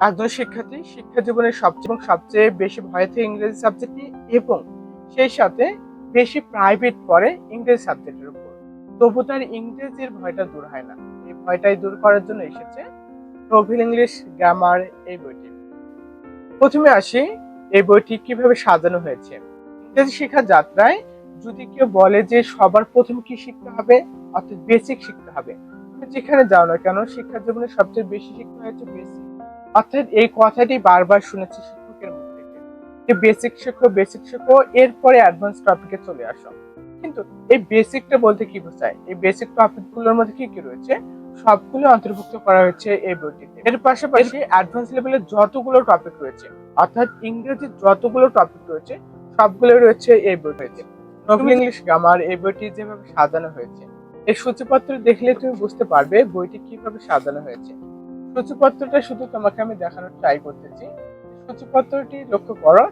একজন শিক্ষার্থী শিক্ষা জীবনের সবচেয়ে এবং সবচেয়ে বেশি ভয় থাকে ইংরেজি সাবজেক্টে এবং সেই সাথে বেশি প্রাইভেট পড়ে ইংরেজি সাবজেক্টের উপর। তবু তার ইংরেজির ভয়টা দূর হয় না। এই ভয়টাই দূর করার জন্য এসেছে নোভেল ইংলিশ গ্রামার এই বইটি। প্রথমে আসি এই বইটি কীভাবে সাজানো হয়েছে। ইংরেজি শেখার যাত্রায় যদি কেউ বলে যে সবার প্রথম কি শিখতে হবে, অর্থাৎ বেসিক শিখতে হবে যেখানে যাও না কেন শিক্ষা জীবনে সবচেয়ে বেশি শিখতে হয়েছে বেসিক অর্থাৎ এই কথাটি বারবার শুনেছি শিক্ষকের মুখ থেকে। যে বেসিক শেখো বেসিক শেখো, এরপরে অ্যাডভান্স টপিকে চলে আসো। কিন্তু এই বেসিকটা বলতে কি বোঝায়? এই বেসিক টপিকগুলোর মধ্যে কি কি রয়েছে? সবগুলো অন্তর্ভুক্ত করা হয়েছে এই বইটিতে। এর পাশাপাশি অ্যাডভান্স লেভেলের যতগুলো টপিক রয়েছে, অর্থাৎ ইংরেজির যতগুলো টপিক রয়েছে সবগুলো রয়েছে এই বইটিতে। নতুন ইংলিশ গ্রামার এই বইটি যেভাবে সাজানো হয়েছে এই সূচিপত্র দেখলে তুমি বুঝতে পারবে বইটি কীভাবে সাজানো হয়েছে। সূচিপত্রটা শুধু তোমাকে আমি দেখানোর ট্রাই করতেছি। সূচিপত্রটি লক্ষ্য করো,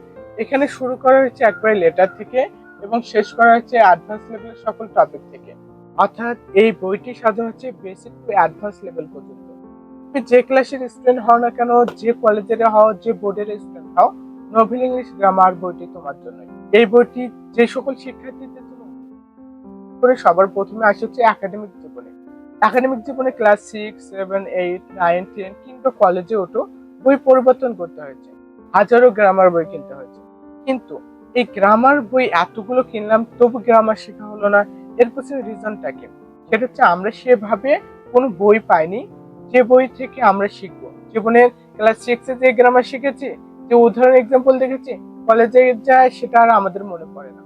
এখানে শুরু করা হয়েছে একবারে লেটার থেকে এবং শেষ করা হচ্ছে অ্যাডভান্স লেভেলের সকল টপিক থেকে। অর্থাৎ এই বইটি সাজানো হচ্ছে বেসিক টু অ্যাডভান্স লেভেল পর্যন্ত। তুমি যে ক্লাসের স্টুডেন্ট হও না কেন, যে কলেজের হও, যে বোর্ডের স্টুডেন্ট হও, নোভেল ইংলিশ গ্রামার বইটি তোমার জন্য এই বইটি যে সকল শিক্ষার্থীদের জন্য সবার প্রথমে আসে হচ্ছে একাডেমিক জীবনে। একাডেমিক জীবনে class six seven eight nine ten কিংবা কলেজে ওঠো বই পরিবর্তন করতে হয়েছে। হাজারো গ্রামার বই কিনতে হয়েছে। কিন্তু এই গ্রামার বই এতগুলো কিনলাম, তবু গ্রামার শেখা হলো না। এর পেছনে রিজনটা কি? সেটা হচ্ছে আমরা সেভাবে কোনো বই পাইনি। যে বই থেকে আমরা শিখব। জীবনের ক্লাস সিক্সে যে গ্রামার শিখেছি, যে উদাহরণ এক্সাম্পল দেখেছি কলেজে যায় সেটা আর আমাদের মনে পড়ে না।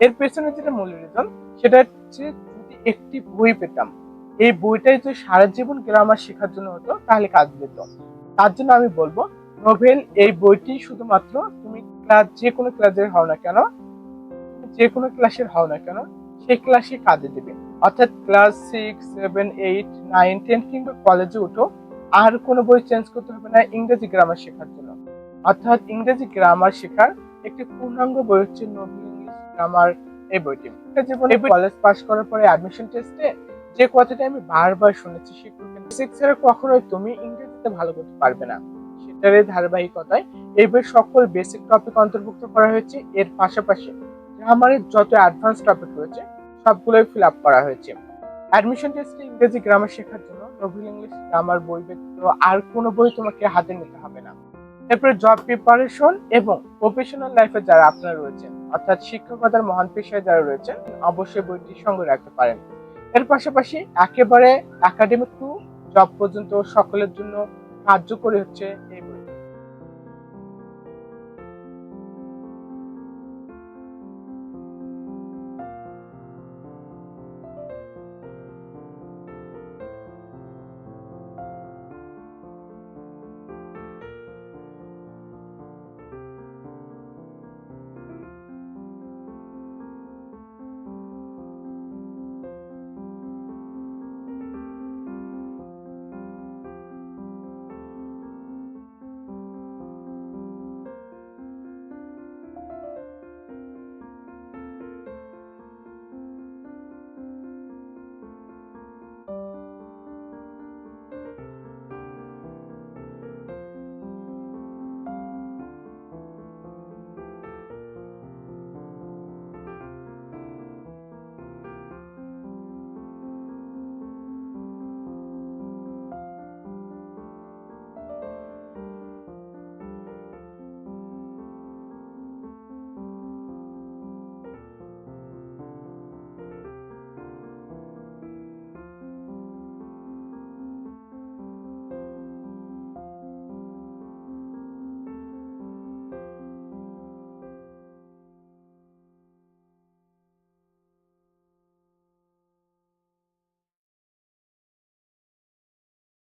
এর পেছনে যেটা মূল রিজন সেটা হচ্ছে যদি একটি বই পেতাম এই বইটাই যদি সারা জীবন গ্রামার শেখার জন্য হতো, তাহলে কাজ দিত তার জন্য আমি বলব নোভেল এই বইটি শুধুমাত্র তুমি ক্লাস যে কোনো ক্লাসের হও না কেন, যে কোনো ক্লাসের হও না কেন, সেই ক্লাসে কাজে দেবে। অর্থাৎ class six seven eight nine ten কিংবা কলেজে উঠো, আর কোনো বই চেঞ্জ করতে হবে না ইংরেজি গ্রামার শেখার জন্য। অর্থাৎ ইংরেজি গ্রামার শেখার একটি পূর্ণাঙ্গ বই হচ্ছে নোভেল ইংলিশ গ্রামার এই বইটি। কলেজ পাস করার পরে অ্যাডমিশন টেস্টে যে কথাটা আমি বারবার শুনেছি শিক্ষকের কখনোই তুমি ইংরেজিতে ভালো করতে পারবে না। সেটার ধারাবাহিকতায় এই বইয়ের সকল বেসিক টপিক অন্তর্ভুক্ত করা হয়েছে। এর পাশাপাশি গ্রামারের যত অ্যাডভান্স টপিক রয়েছে, সবগুলোই ফিল আপ করা হয়েছে। অ্যাডমিশন টেস্টে ইংরেজি গ্রামার শেখার জন্য নোভেল ইংলিশ গ্রামার বই ব্যতীত আর কোনো বই তোমাকে হাতে নিতে হবে না। এরপরে জব প্রিপারেশন এবং প্রফেশনাল লাইফে যারা আপনারা রয়েছেন, অর্থাৎ শিক্ষকতার মহান পেশায় যারা রয়েছেন, অবশ্যই বইটি সঙ্গে রাখতে পারেন। এর পাশাপাশি একেবারে একাডেমিক টু জব পর্যন্ত সকলের জন্য কার্যকরী হচ্ছে এই বই।